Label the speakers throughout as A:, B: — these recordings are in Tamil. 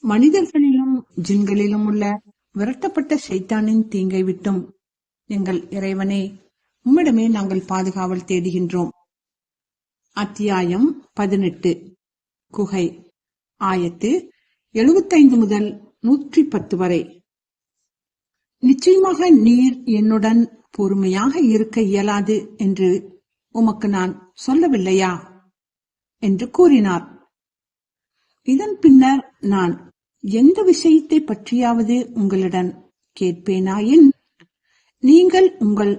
A: மனிதர்களிலும் ஜின்களிலும் உள்ள விரட்டப்பட்ட சைத்தானின் தீங்கை விட்டும் எங்கள் இறைவனே உம்மிடமே நாங்கள் பாதுகாவல் தேடுகின்றோம். அத்தியாயம் பதினெட்டு. குகை. ஆயத்து எழுபத்தைந்து முதல் நூற்றி பத்து வரை. நிச்சயமாக நீர் என்னுடன் பொறுமையாக இருக்க இயலாது என்று உமக்கு நான் சொல்லவில்லையா? என்று கூறினார். இதன் பின்னர் நான் எந்த விஷயத்தை பற்றியாவது உங்களிடம் கேட்பேனாயின் நீங்கள் உங்கள்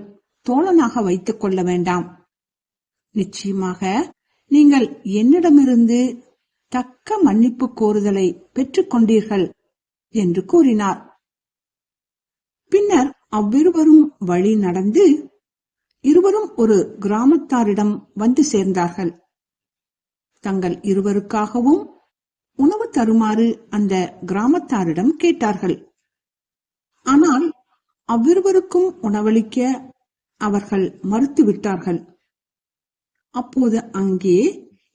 A: தோழனாக வைத்துக் கொள்ள வேண்டாம். நிச்சயமாக நீங்கள் என்னிடமிருந்து தக்க மன்னிப்பு கோருதலை பெற்றுக் கொண்டீர்கள் என்று கூறினார். பின்னர் அவ்விருவரும் வழி நடந்து இருவரும் ஒரு கிராமத்தாரிடம் வந்து சேர்ந்தார்கள். தங்கள் இருவருக்காகவும் தருமாறு அந்த கிராமத்தாரிடம் கேட்டார்கள். ஆனால் அவ்விருவருக்கும் உணவளிக்க அவர்கள் மறுத்துவிட்டார்கள். அப்போது அங்கே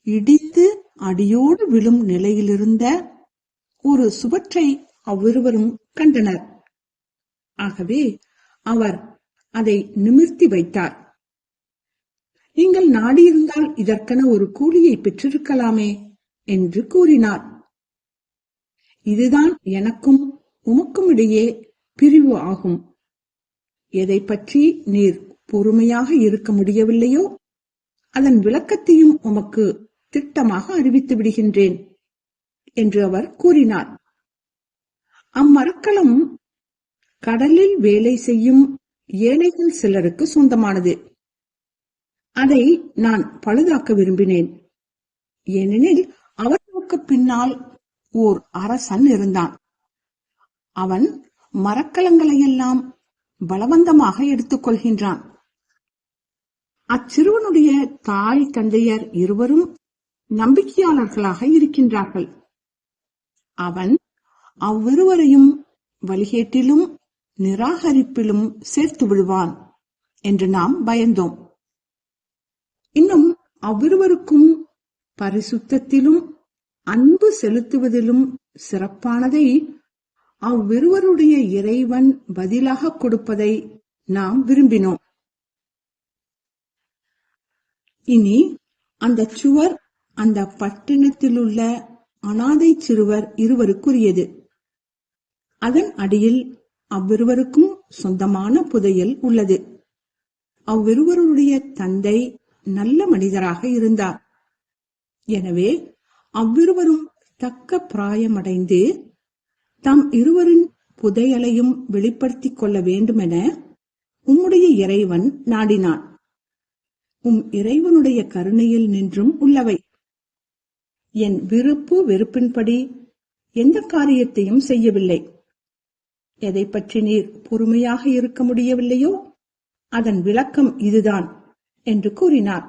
A: இடிந்து அடியோடு விழும் நிலையிலிருந்த ஒரு சுவற்றை அவ்விருவரும் கண்டனர். ஆகவே அவர் அதை நிமிர்த்தி வைத்தார். நீங்கள் நாடியிருந்தால் இதற்கென ஒரு கூலியை பெற்றிருக்கலாமே என்று கூறினார். இதுதான் எனக்கும் உமக்கும் இடையே பிரிவு ஆகும். எதை பற்றி நீர் பொறுமையாக இருக்க முடியவில்லையோ அதன் விளக்கத்தையும் உமக்கு திட்டமாக அறிவித்து விடுகின்றேன் என்று அவர் கூறினார். அம்மரக்கலம் கடலில் வேலை செய்யும் ஏழைகள் சிலருக்கு சொந்தமானது. அதை நான் பழுதாக்க விரும்பினேன். ஏனெனில் அவர்களுக்கு பின்னால் ஓர் அரசன் இருந்தான். அவன் மரக்கலங்களையெல்லாம் பலவந்தமாக எடுத்துக் கொள்கின்றான். அச்சிறுவனுடைய தாய் தந்தையர் இருவரும் நம்பிக்கையாளர்களாக இருக்கின்றார்கள். அவன் அவ்விருவரையும் வழிகேட்டிலும் நிராகரிப்பிலும் சேர்த்து விடுவான் என்று நாம் பயந்தோம். இன்னும் அவ்விருவருக்கும் பரிசுத்தத்திலும் அன்பு செலுத்துவதிலும் சிறப்பானதை அவ்விருவருடைய இறைவன் பதிலாக கொடுப்பதை நாம் விரும்பினோம். இனி அந்த சுவர் அந்த பட்டணத்திலுள்ள அனாதை சிறுவர் இருவருக்குரியது. அதன் அடியில் அவ்விருவருக்கும் சொந்தமான புதையல் உள்ளது. அவ்விருவருடைய தந்தை நல்ல மனிதராக இருந்தார். எனவே அவ்விருவரும் தக்க பிராயமடைந்து தம் இருவரின் புதையலையும் வெளிப்படுத்திக் கொள்ள வேண்டுமென உம்முடைய இறைவன் நாடினான். உம் இறைவனுடைய கருணையில் நின்றும் உள்ளவை. என் விருப்பு வெறுப்பின்படி எந்த காரியத்தையும் செய்யவில்லை. எதை பற்றி நீர் பொறுமையாக இருக்க முடியவில்லையோ அதன் விளக்கம் இதுதான் என்று கூறினார்.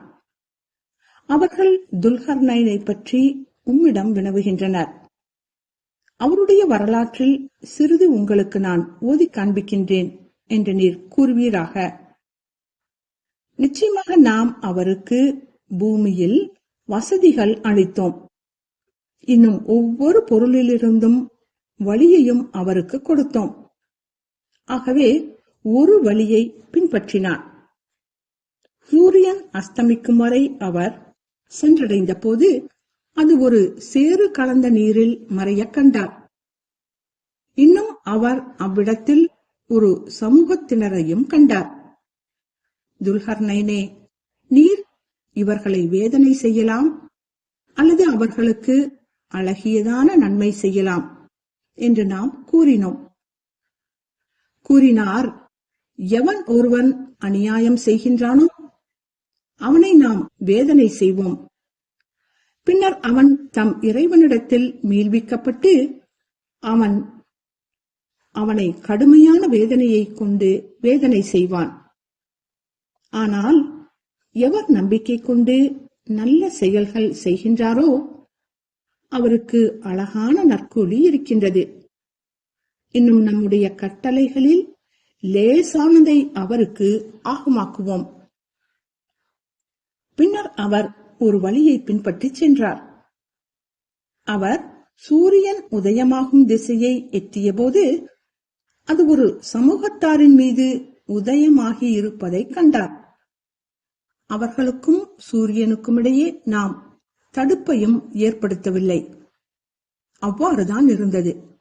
A: அவர்கள் துல்கர்னைனை பற்றி உம்மிடம் வினவுகின்றனர். அவருடைய வரலாற்றில் சிறிது உங்களுக்கு நான் ஓதி காண்பிக்கின்றேன் என்று நீர் கூறுவீராக. நிச்சயமாக நாம் அவருக்கு பூமியில் வசதிகள் அளித்தோம். இன்னும் ஒவ்வொரு பொருளிலிருந்தும் வழியையும் அவருக்கு கொடுத்தோம். ஆகவே ஒரு வழியை பின்பற்றினார். சூரியன் அஸ்தமிக்கும் வரை அவர் சென்றடைந்த போது அது ஒரு சேறு கலந்த நீரில் மறைய கண்டார். இன்னும் அவர் அவ்விடத்தில் ஒரு சமூகத்தினரையும் கண்டார். துல்ஹர்னைனே நீர் இவர்களை வேதனை செய்யலாம் அல்லது அவர்களுக்கு அழகியதான நன்மை செய்யலாம் என்று நாம் கூறினோம். கூறினார் எவன் ஒருவன் அநியாயம் செய்கின்றானோ அவனை நாம் வேதனை செய்வோம். பின்னர் அவன் தம் இறைவனிடத்தில் மீள்விக்கப்பட்டு அவன் அவனை கடுமையான வேதனையை கொண்டு வேதனை செய்வான். ஆனால் எவர் நம்பிக்கை கொண்டு நல்ல செயல்கள் செய்கின்றாரோ அவருக்கு அழகான நற்கூலி இருக்கின்றது. இன்னும் நம்முடைய கட்டளைகளில் லேசானதை அவருக்கு ஆகமாக்குவோம். பின்னர் அவர் ஒரு வழியை பின்பற்றி சென்றார். அவர் சூரியன் உதயமாகும் திசையை எட்டியபோது அது ஒரு சமூகத்தாரின் மீது உதயமாகி இருப்பதை கண்டார். அவர்களுக்கும் சூரியனுக்கும் இடையே நாம் தடுப்பையும் ஏற்படுத்தவில்லை. அவ்வாறுதான் இருந்தது.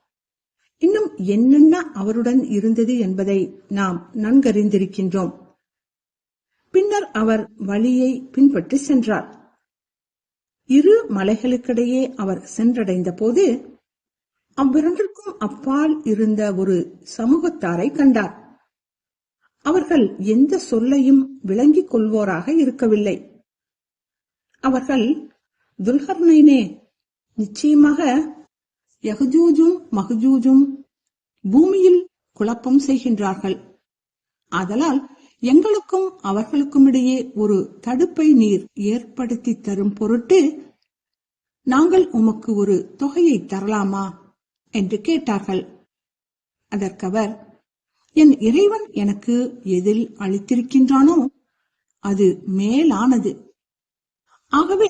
A: இன்னும் என்னென்ன அவருடன் இருந்தது என்பதை நாம் நன்கறிந்திருக்கின்றோம். பின்னர் அவர் வழியை பின்பற்றி சென்றார். இரு மலைகளுக்கிடையே அவர் சென்றடைந்த போது அவ்விரண்டிற்கும் அப்பால் இருந்த ஒரு சமூகத்தாரை கண்டார். அவர்கள் எந்த சொல்லையும் விளங்கிக் கொள்வோராக இருக்கவில்லை. அவர்கள் துல்கர்னைனே நிச்சயமாக யஹ்ஜூஜும் மஹ்ஜூஜும் பூமியில் குழப்பம் செய்கின்றார்கள். ஆதலால் எங்களுக்கும் அவர்களுக்கும் இடையே ஒரு தடுப்பை நீர் ஏற்படுத்தி தரும் பொருட்டு நாங்கள் உமக்கு ஒரு தொகையை தரலாமா? என்று கேட்டார்கள். அதற்கவர் என் இறைவன் எனக்கு எதில் அளித்திருக்கின்றானோ அது மேலானது. ஆகவே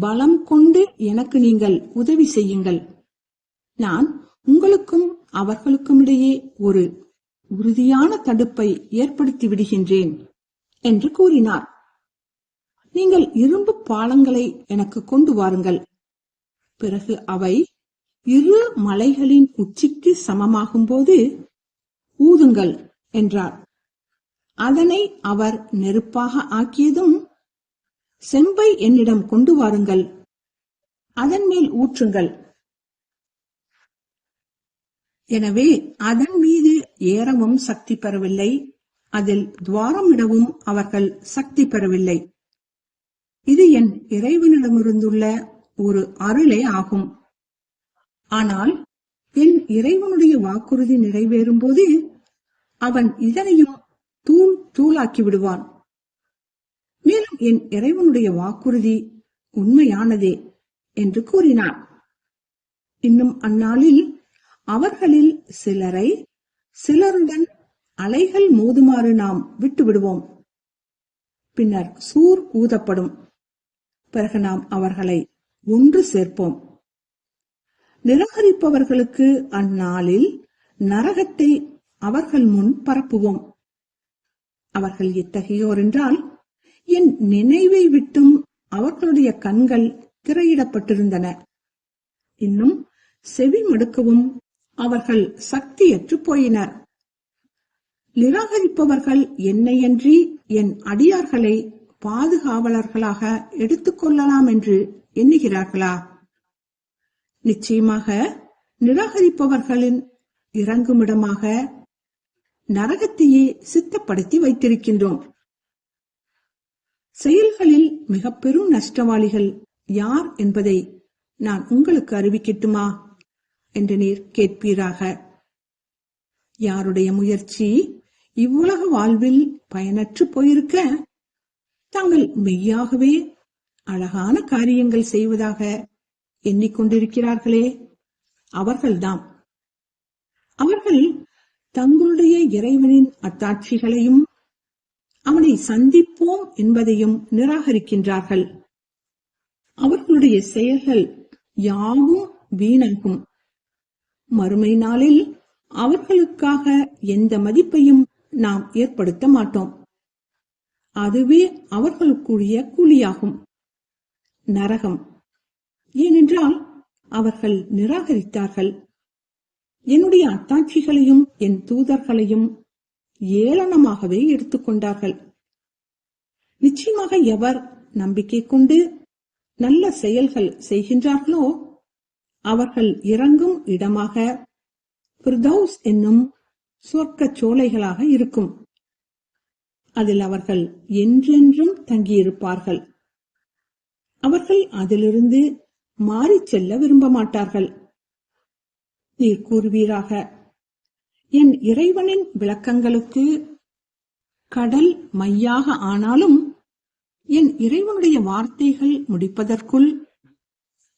A: பலம் கொண்டு எனக்கு நீங்கள் உதவி செய்யுங்கள். நான் உங்களுக்கும் அவர்களுக்கும் இடையே ஒரு உறுதியான தடுப்பை ஏற்படுத்தி விடுகின்றேன் என்று கூறினார். நீங்கள் இரும்பு பாலங்களை எனக்கு கொண்டு வாருங்கள். பிறகு அவை இரு மலைகளின் உச்சிக்கு சமமாகும் போது ஊதுங்கள் என்றார். அதனை அவர் நெருப்பாக ஆக்கியதும் செம்பை என்னிடம் கொண்டு வாருங்கள் அதன் மேல் ஊற்றுங்கள். எனவே அதன் ஏறவும் சக்தி பெறவில்லை. அதில் துவாரமிடவும் அவர்கள் சக்தி பெறவில்லை. இது என் இறைவனிடமிருந்துள்ள ஒரு அருளே ஆகும். ஆனால் என் இறைவனுடைய வாக்குறுதி நிறைவேறும் போது அவன் இதனையும் தூள் தூளாக்கி விடுவான். மேலும் என் இறைவனுடைய வாக்குறுதி உண்மையானதே என்று கூறினார் இன்னும் அந்நாளில் அவர்களில் சிலரை சிலருடன் அலைகள் மோதுமாறு நாம் விட்டு விடுவோம் பின்னர் சூர் ஊதப்படும். பிறகு நாம் அவர்களை ஒன்று சேர்ப்போம். நிராகரிப்பவர்களுக்கு அந்நாளில் நரகத்தை அவர்கள் முன் பரப்புவோம். அவர்கள் இத்தகையோர் என்றால் என் நினைவை விட்டும் அவர்களுடைய கண்கள் திரையிடப்பட்டிருந்தன. இன்னும் செவி மடுக்கவும் அவர்கள் சக்தியற்று போயினர். நிராகரிப்பவர்கள் என்னையன்றி என் அடியார்களை பாதுகாவலர்களாக எடுத்துக்கொள்ளலாம் என்று எண்ணுகிறார்களா? நிச்சயமாக நிராகரிப்பவர்களின் இறங்குமிடமாக நரகத்தையே சித்தப்படுத்தி வைத்திருக்கின்றோம். செயல்களில் மிக பெரும் நஷ்டவாளிகள் யார் என்பதை நான் உங்களுக்கு அறிவிக்கட்டுமா? என்று நீர் கேட்பீராக. யாருடைய முயற்சி இவ்வுலக வாழ்வில் பயனற்று போயிருக்க? தாங்கள் மெய்யாகவே அழகான காரியங்கள் செய்வதாக எண்ணிக்கொண்டிருக்கிறார்களே. அவர்கள்தாம். அவர்கள் தங்களுடைய இறைவனின் அத்தாட்சிகளையும் அவனை சந்திப்போம் என்பதையும் நிராகரிக்கின்றார்கள். அவர்களுடைய செயல்கள் யாவும் வீணாகும். மறுமை நாளில் அவர்களுக்காக எந்த மதிப்பையும் நாம் ஏற்படுத்த மாட்டோம். அதுவே அவர்களுக்குரிய கூலியாகும். நரகம். ஏனென்றால் அவர்கள் நிராகரித்தார்கள். என்னுடைய அத்தாட்சிகளையும் என் தூதர்களையும் ஏளனமாகவே எடுத்துக்கொண்டார்கள் நிச்சயமாக எவர் நம்பிக்கை கொண்டு நல்ல செயல்கள் செய்கின்றார்களோ அவர்கள் இறங்கும் இடமாக பிரதௌஸ் என்னும் சொர்க்கச் சோலைகளாக இருக்கும். அதில் அவர்கள் என்றென்றும் தங்கியிருப்பார்கள். அவர்கள் அதிலிருந்து மாறிச் செல்ல விரும்ப மாட்டார்கள். நீர் கூறுவீராக என் இறைவனின் விளக்கங்களுக்கு கடல் மையாக ஆனாலும் என் இறைவனுடைய வார்த்தைகள் முடிப்பதற்குள்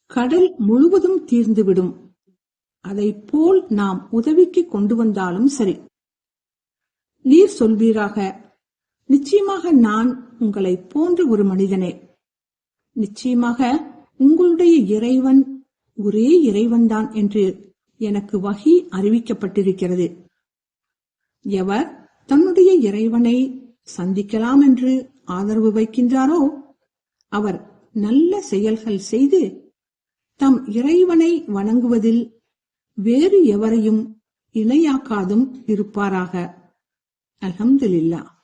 A: கடல் முழுவதும் தீர்ந்துவிடும். அதை போல் நாம் உதவிக்கு கொண்டு வந்தாலும் சரி. நீர் சொல்வீராக நிச்சயமாக நான் உங்களை போன்ற ஒரு மனிதனே. நிச்சயமாக உங்களுடைய இறைவன் ஒரே இறைவன்தான் என்று எனக்கு வகி அறிவிக்கப்பட்டிருக்கிறது. எவர் தன்னுடைய இறைவனை சந்திக்கலாம் என்று ஆதரவு வைக்கின்றாரோ அவர் நல்ல செயல்கள் செய்து தம் இறைவனை வணங்குவதில் வேறு எவரையும் இணையாக்காதும் இருப்பாராக. அலமதுல்லா